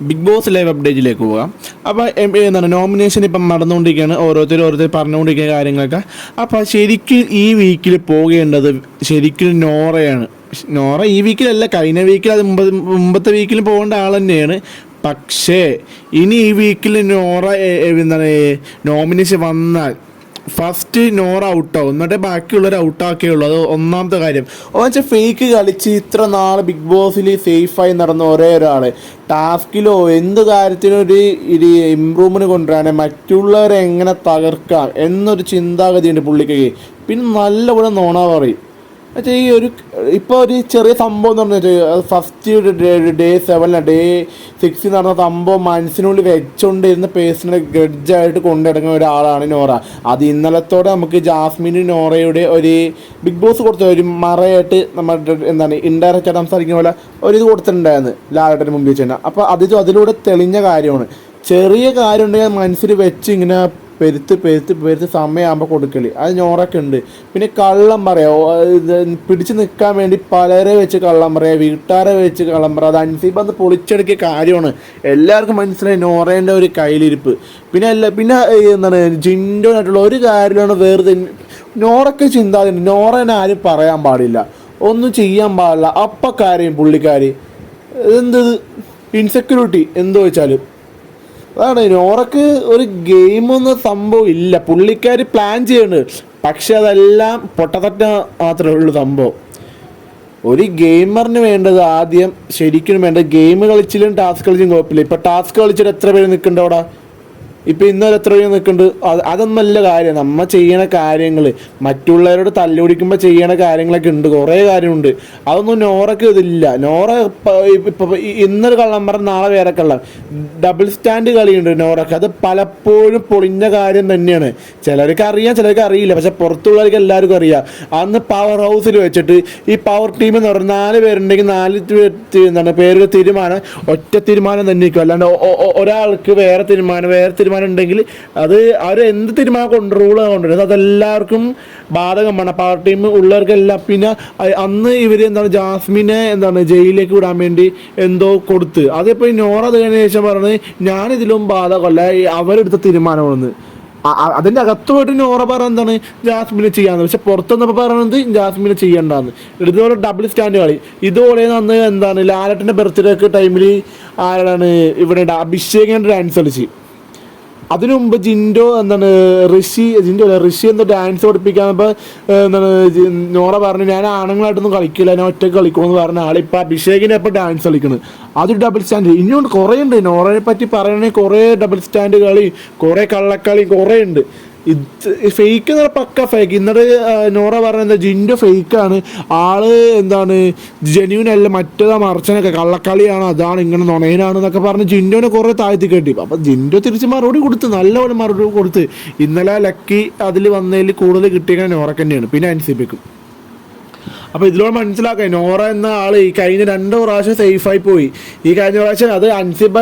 Big boss live അപ്ഡേറ്റിലേക്ക് പോകാം. അപ്പോൾ എന്താണ് നോമിനേഷൻ ഇപ്പം നടന്നുകൊണ്ടിരിക്കുകയാണ്. ഓരോരുത്തർ ഓരോരുത്തർ പറഞ്ഞുകൊണ്ടിരിക്കുന്ന കാര്യങ്ങളൊക്കെ. അപ്പോൾ ശരിക്കും ഈ വീക്കിൽ പോകേണ്ടത് ശരിക്കും നോറയാണ്. നോറ ഈ വീക്കിലല്ല കഴിഞ്ഞ വീക്കിൽ അത് മുമ്പ് മുമ്പത്തെ വീക്കിൽ പോകേണ്ട ആൾ തന്നെയാണ്. പക്ഷേ ഇനി ഈ വീക്കിൽ നോറ എന്താണ് നോമിനേഷൻ വന്നാൽ ഫസ്റ്റ് നോർ ഔട്ടാവും എന്നിട്ട് ബാക്കിയുള്ളവർ ഔട്ടാക്കിയുള്ളൂ അത് ഒന്നാമത്തെ കാര്യം. വെച്ചാൽ ഫേക്ക് കളിച്ച് ഇത്ര നാൾ ബിഗ് ബോസിൽ സേഫായി നടന്ന ഒരേ ഒരാൾ ടാസ്കിലോ എന്ത് കാര്യത്തിനും ഒരു ഒരു ഇമ്പ്രൂവ്മെന്റ് കൊണ്ടുവരാൻ മറ്റുള്ളവരെ എങ്ങനെ തകർക്കാം എന്നൊരു ചിന്താഗതിയുണ്ട് പുള്ളിക്ക് പിന്നെ നല്ലപോലെ നോണ പറയും. എന്നുവെച്ചാൽ ഈ ഒരു ഇപ്പോൾ ഒരു ചെറിയ സംഭവം എന്ന് പറഞ്ഞാൽ ഫസ്റ്റ് ഡേ സെവനിലെ ഡേ സിക്സിൽ നടന്ന സംഭവം മനസ്സിനുള്ളിൽ വെച്ചുകൊണ്ടിരുന്ന പേഴ്സണൽ ഗ്രഡ്ജായിട്ട് കൊണ്ടിടങ്ങുന്ന ഒരാളാണ് നോറ. അത് ഇന്നലത്തോടെ നമുക്ക് ജാസ്മിൻ നോറയുടെ ഒരു ബിഗ് ബോസ് കൊടുത്ത ഒരു മറയായിട്ട് നമ്മുടെ എന്താണ് ഇൻഡയറക്റ്റ് ആയിട്ട് സംസാരിക്കുന്ന പോലെ ഒരു ഇത് കൊടുത്തിട്ടുണ്ടായിരുന്നു ലാലേട്ടന് മുമ്പിൽ വെച്ച് തന്നെ. അപ്പോൾ അത് അതിലൂടെ തെളിഞ്ഞ കാര്യമാണ്. ചെറിയ കാര്യം ഉണ്ടെങ്കിൽ മനസ്സിൽ വെച്ച് ഇങ്ങനെ പെരുത്ത് പെരുത്ത് പെരുത്ത് സമയമാകുമ്പോൾ കൊടുക്കൽ. അത് ഞോറൊക്കെ ഉണ്ട്. പിന്നെ കള്ളം പറയാ പിടിച്ചു നിൽക്കാൻ വേണ്ടി പലരെ വെച്ച് കള്ളം പറയാ വീട്ടുകാരെ വെച്ച് കള്ളം പറയാം. അത് അൻസീബ് അത് പൊളിച്ചെടുക്കിയ കാര്യമാണ്. എല്ലാവർക്കും മനസ്സിലായി നോറേന്റെ ഒരു കയ്യിലിരിപ്പ്. പിന്നെ അല്ല പിന്നെ എന്താണ് ജിൻഡോനായിട്ടുള്ള ഒരു കാര്യമാണ് വേറെ നോറൊക്കെ ചിന്താതി നോറേനെ ആരും പറയാൻ പാടില്ല. ഒന്നും ചെയ്യാൻ പാടില്ല. അപ്പക്കാരെയും പുള്ളിക്കാരി എന്ത് ഇൻസെക്യൂരിറ്റി എന്ത് വെച്ചാലും. അതാണ് നോറക്ക് ഒരു ഗെയിമൊന്നും സംഭവം ഇല്ല. പുള്ളിക്കാർ പ്ലാൻ ചെയ്യുന്നുണ്ട് പക്ഷെ അതെല്ലാം പൊട്ടത്തറ്റ മാത്രമേ ഉള്ളൂ സംഭവം. ഒരു ഗെയിമറിന് വേണ്ടത് ആദ്യം ശരിക്കും വേണ്ടത് ഗെയിം കളിച്ചിലും ടാസ്ക് കളിച്ചും കുഴപ്പമില്ല. ഇപ്പൊ ടാസ്ക് കളിച്ചിട്ട് എത്ര പേര് നിൽക്കുന്നുണ്ട് അവിടെ? ഇപ്പൊ ഇന്നലെ എത്ര പേര് നിൽക്കുന്നുണ്ട് അതൊന്നും നല്ല കാര്യം. നമ്മ ചെയ്യണ കാര്യങ്ങൾ മറ്റുള്ളവരോട് തല്ലുപിടിക്കുമ്പോൾ ചെയ്യണ കാര്യങ്ങളൊക്കെ ഉണ്ട്. കുറേ കാര്യമുണ്ട്. അതൊന്നും നോറക്ക് ഇതില്ല. നോറ ഇപ്പൊ ഇന്നൊരു കള്ളം പറഞ്ഞ നാളെ വേറെ കള്ളം. ഡബിൾ സ്റ്റാൻഡ് കളിയുണ്ട് നോറക്ക്. അത് പലപ്പോഴും പൊളിഞ്ഞ കാര്യം തന്നെയാണ്. ചിലർക്ക് അറിയാം ചിലർക്ക് അറിയില്ല. പക്ഷെ പുറത്തുള്ളവർക്ക് എല്ലാവർക്കും അറിയാം. അന്ന് പവർ ഹൗസിൽ വെച്ചിട്ട് ഈ പവർ ടീം എന്ന് പറഞ്ഞാൽ നാല് പേരുണ്ടെങ്കിൽ നാല് എന്താണ് പേരുടെ തീരുമാനം ഒറ്റ തീരുമാനം തന്നെ അല്ലാണ്ട് ഒരാൾക്ക് വേറെ തീരുമാനം വേറെ തീരുമാനം ഉണ്ടെങ്കിൽ അത് അവർ എന്ത് തീരുമാനം കൊണ്ട് റൂൾ കൊണ്ടുവരുന്നത്? അതെല്ലാവർക്കും ബാധകമാണ് പവർ ടീം ഉള്ളവർക്കെല്ലാം. പിന്നെ അന്ന് ഇവർ എന്താണ് ജാസ്മിനെ എന്താണ് ജയിലിലേക്ക് വിടാൻ വേണ്ടി എന്തോ കൊടുത്ത്. അതിപ്പോൾ നോറ അത് കഴിഞ്ഞ ശേഷം പറഞ്ഞ് ഞാനിതിലും ബാധകമല്ല അവരെടുത്ത തീരുമാനമാണെന്ന്. അ- അ- അതിന്റെ അകത്ത് പോയിട്ട് നോറ പറഞ്ഞ എന്താണ്? ജാസ്മിനെ ചെയ്യാന്ന്. പക്ഷെ പുറത്തുനിന്നപ്പോൾ പറയുന്നത് ജാസ്മിനെ ചെയ്യണ്ടെന്ന്. ഇതുപോലെ ഡബിൾ സ്റ്റാൻഡ് കളി. ഇതുപോലെ അന്ന് എന്താണ് ലാലട്ടിന്റെ ബർത്ത്ഡേക്ക് ടൈമിൽ ആരാണ് ഇവിടെ അഭിഷേകിന്റെ ഡാൻസ് കളിച്ച്. അതിനു മുമ്പ് ജിൻഡോ എന്താണ് ഋഷി ജിൻഡോ അല്ല ഋഷി എന്തോ ഡാൻസ് പഠിപ്പിക്കാൻ എന്താണ് നോറ പറഞ്ഞു ഞാൻ ആണുങ്ങളായിട്ടൊന്നും കളിക്കില്ല ഞാൻ ഒറ്റയ്ക്ക് കളിക്കുമെന്ന് പറഞ്ഞ ആളിപ്പോൾ അഭിഷേകിനെ ഇപ്പോൾ ഡാൻസ് കളിക്കുന്നത് അത് ഡബിൾ സ്റ്റാൻഡ് ഇനിയുണ്ട് കുറേ ഉണ്ട് നോറയെ പറ്റി പറയണമെങ്കിൽ കുറേ ഡബിൾ സ്റ്റാൻഡ് കളി കുറേ കള്ളക്കളി കുറേ ഉണ്ട് ഫേക്ക് പക്ക ഫേക്ക് ഇന്നലെ നോറ പറഞ്ഞത് ജിന്റെ ഫേക്കാണ് ആൾ എന്താണ്? ജെന്യൂൻ അല്ല മറ്റേതാ മറച്ചനൊക്കെ. കള്ളക്കളിയാണ് അതാണ് ഇങ്ങനെ നുണയനാണ് എന്നൊക്കെ പറഞ്ഞ് ജിൻഡോനെ കുറേ താഴ്ത്തി കെട്ടി. അപ്പം ജിൻഡോ തിരിച്ച് മറുപടി കൊടുത്ത് നല്ലപോലെ മറുപടി കൊടുത്ത് ഇന്നലെ ലക്കി അതിൽ വന്നതിൽ കൂടുതൽ കിട്ടിയ നോറക്ക് തന്നെയാണ് പിന്നെ അനുസരിപ്പിക്കും അപ്പോൾ ഇതിലൂടെ മനസ്സിലാക്കാം നോറ എന്ന ആൾ ഈ കഴിഞ്ഞ രണ്ട് പ്രാവശ്യം സേഫായി പോയി. ഈ കഴിഞ്ഞ പ്രാവശ്യം അത് അൻസിബ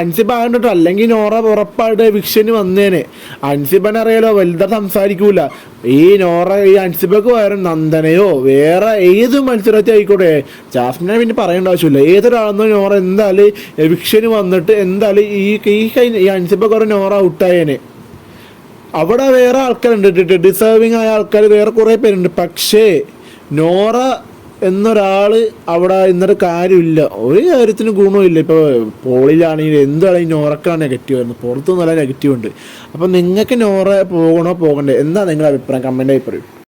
അൻസിബ ആകണ്ടിട്ട്? അല്ലെങ്കിൽ നോറ ഉറപ്പായിട്ട് വിക്ഷന് വന്നേനെ. അൻസിബനെ അറിയാലോ വലുതാ സംസാരിക്കൂല. ഈ നോറ ഈ അൻസിബക്ക് പകരം നന്ദനയോ വേറെ ഏത് മത്സരത്തിൽ ആയിക്കോട്ടെ ജാസ്മിനെ പിന്നെ പറയേണ്ട ആവശ്യമില്ല. ഏതൊരാളെന്നോ നോറ എന്തായാലും വിക്ഷന് വന്നിട്ട് എന്തായാലും ഈ ഈ കഴിഞ്ഞ ഈ അൻസിബ കുറെ നോറ ഔട്ടായേനെ. അവിടെ വേറെ ആൾക്കാരുണ്ട് ഡിസേർവിങ് ആയ ആൾക്കാർ വേറെ കുറേ പേരുണ്ട്. പക്ഷേ നോറ എന്നൊരാൾ അവിടെ ഇന്നൊരു കാര്യമില്ല. ഒരു കാര്യത്തിന് ഗുണമില്ല ഇപ്പോൾ പോളിലാണെങ്കിലും എന്താണെങ്കിലും നോറക്കാണ് നെഗറ്റീവ് വരുന്നത്. പുറത്തു നല്ല നെഗറ്റീവ് ഉണ്ട്. അപ്പം നിങ്ങൾക്ക് നോറ പോകണോ പോകണ്ടേ? എന്താ നിങ്ങളുടെ അഭിപ്രായം? കമന്റായി അഭിപ്രായം